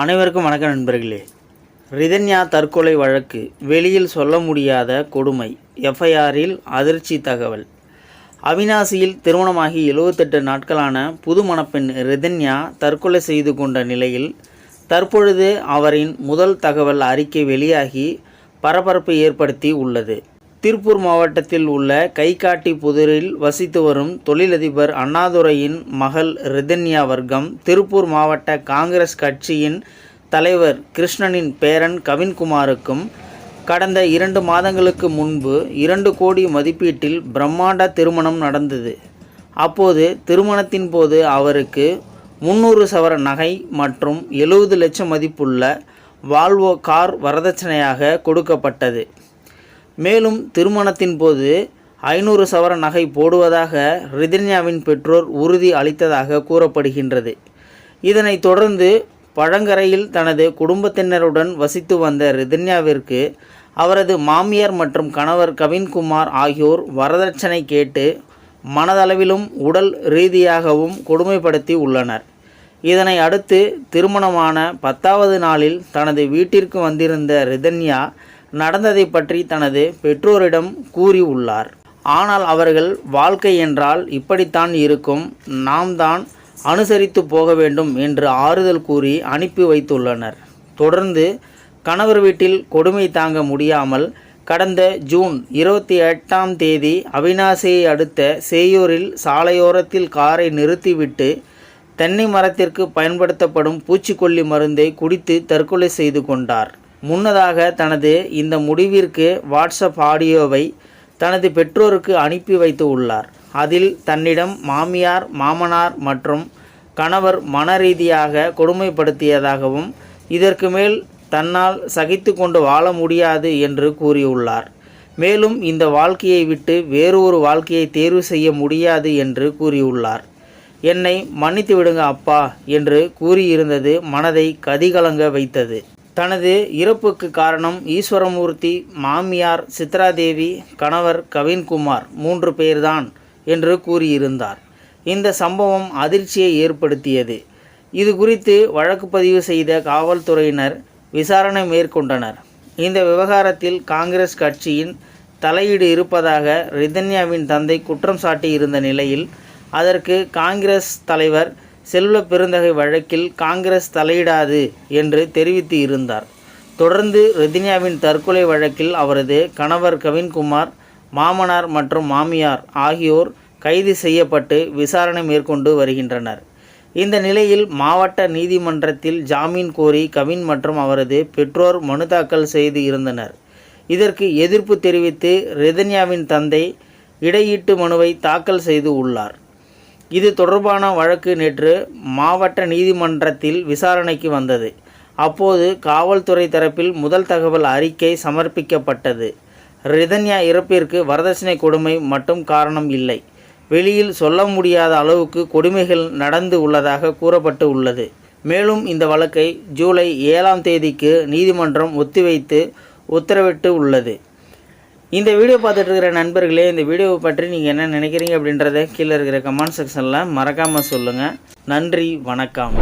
அனைவருக்கும் வணக்க நண்பர்களே. ரிதன்யா தற்கொலை வழக்கு வெளியில் சொல்ல முடியாத கொடுமை எஃப்ஐஆரில் அதிர்ச்சி தகவல். அவினாசியில் திருமணமாகி எழுவத்தெட்டு நாட்களான புது மணப்பெண் ரிதன்யா தற்கொலை செய்து கொண்ட நிலையில் தற்பொழுது அவரின் முதல் தகவல் அறிக்கை வெளியாகி பரபரப்பை ஏற்படுத்தி உள்ளது. திருப்பூர் மாவட்டத்தில் உள்ள கைகாட்டி புதூரில் வசித்து வரும் தொழிலதிபர் அண்ணாதுரையின் மகள் ரிதன்யா வர்க்கம் திருப்பூர் மாவட்ட காங்கிரஸ் கட்சியின் தலைவர் கிருஷ்ணனின் பேரன் கவின்குமாருக்கும் கடந்த இரண்டு மாதங்களுக்கு முன்பு இரண்டு கோடி மதிப்பீட்டில் பிரம்மாண்ட திருமணம் நடந்தது. அப்போது திருமணத்தின் போது அவருக்கு முந்நூறு சவர நகை மற்றும் எழுபது லட்சம் மதிப்புள்ள வால்வோ கார் வரதட்சணையாக கொடுக்கப்பட்டது. மேலும் திருமணத்தின் போது ஐநூறு சவர நகை போடுவதாக ரிதன்யாவின் பெற்றோர் உறுதி அளித்ததாக கூறப்படுகின்றது. இதனைத் தொடர்ந்து பழங்கரையில் தனது குடும்பத்தினருடன் வசித்து வந்த ரிதன்யாவிற்கு அவரது மாமியார் மற்றும் கணவர் கவின்குமார் ஆகியோர் வரதட்சணை கேட்டு மனதளவிலும் உடல் ரீதியாகவும் கொடுமைப்படுத்தி உள்ளனர். இதனை அடுத்து திருமணமான பத்தாவது நாளில் தனது வீட்டிற்கு வந்திருந்த ரிதன்யா நடந்ததை பற்றி தனது பெற்றோரிடம் கூறியுள்ளார். ஆனால் அவர்கள் வாழ்க்கை என்றால் இப்படித்தான் இருக்கும். நாம் தான் அனுசரித்து போக வேண்டும் என்று ஆறுதல் கூறி அனுப்பி வைத்துள்ளனர். தொடர்ந்து கணவர் வீட்டில் கொடுமை தாங்க முடியாமல் கடந்த ஜூன் இருபத்தி எட்டாம் தேதி அவினாசியை அடுத்த சேயூரில் சாலையோரத்தில் காரை நிறுத்திவிட்டு தென்னை மரத்திற்கு பயன்படுத்தப்படும் பூச்சிக்கொல்லி மருந்தை குடித்து தற்கொலை செய்து கொண்டார். முன்னதாக தனது இந்த முடிவிற்கு வாட்ஸ்அப் ஆடியோவை தனது பெற்றோருக்கு அனுப்பி வைத்து உள்ளார். அதில் தன்னிடம் மாமியார் மாமனார் மற்றும் கணவர் மனரீதியாக கொடுமைப்படுத்தியதாகவும் இதற்கு மேல் தன்னால் சகித்து கொண்டு வாழ முடியாது என்று கூறியுள்ளார். மேலும் இந்த வாழ்க்கையை விட்டு வேறு ஒரு வாழ்க்கையை தேர்வு செய்ய முடியாது என்று கூறியுள்ளார். என்னை மன்னித்து விடுங்க அப்பா என்று கூறியிருந்தது மனதை கதிகலங்க வைத்தது. தனது இறப்புக்கு காரணம் ஈஸ்வரமூர்த்தி மாமியார் சித்ராதேவி கணவர் கவின்குமார் மூன்று பேர்தான் என்று கூறியிருந்தார். இந்த சம்பவம் அதிர்ச்சியை ஏற்படுத்தியது. இது குறித்து வழக்கு பதிவு செய்த காவல்துறையினர் விசாரணை மேற்கொண்டனர். இந்த விவகாரத்தில் காங்கிரஸ் கட்சியின் தலையீடு இருப்பதாக ரிதன்யாவின் தந்தை குற்றம் சாட்டியிருந்த நிலையில் அதற்கு காங்கிரஸ் தலைவர் செல்வ பெருந்தகை வழக்கில் காங்கிரஸ் தலையிடாது என்று தெரிவித்து இருந்தார். தொடர்ந்து ரெதினியாவின் தற்கொலை வழக்கில் அவரது கணவர் கவின்குமார் மாமனார் மற்றும் மாமியார் ஆகியோர் கைது செய்யப்பட்டு விசாரணை மேற்கொண்டு வருகின்றனர். இந்த நிலையில் மாவட்ட நீதிமன்றத்தில் ஜாமீன் கோரி கவின் மற்றும் அவரது பெற்றோர் மனு தாக்கல் செய்து இருந்தனர். இதற்கு எதிர்ப்பு தெரிவித்து ரெதன்யாவின் தந்தை இடையீட்டு மனுவை தாக்கல் செய்து உள்ளார். இது தொடர்பான வழக்கு நேற்று மாவட்ட நீதிமன்றத்தில் விசாரணைக்கு வந்தது. அப்போது காவல்துறை தரப்பில் முதல் தகவல் அறிக்கை சமர்ப்பிக்கப்பட்டது. ரிதன்யா இறப்பிற்கு வரதட்சணை கொடுமை மட்டும் காரணம் இல்லை. வெளியில் சொல்ல முடியாத அளவுக்கு கொடுமைகள் நடந்து உள்ளதாக கூறப்பட்டு உள்ளது. மேலும் இந்த வழக்கை ஜூலை ஏழாம் தேதிக்கு நீதிமன்றம் ஒத்திவைத்து உத்தரவிட்டு உள்ளது. இந்த வீடியோ பார்த்துட்டு இருக்கிற நண்பர்களே இந்த வீடியோவை பற்றி நீங்கள் என்ன நினைக்கிறீங்க அப்படின்றத கீழே இருக்கிற கமெண்ட் செக்ஷனில் மறக்காமல் சொல்லுங்கள் நன்றி வணக்கம்.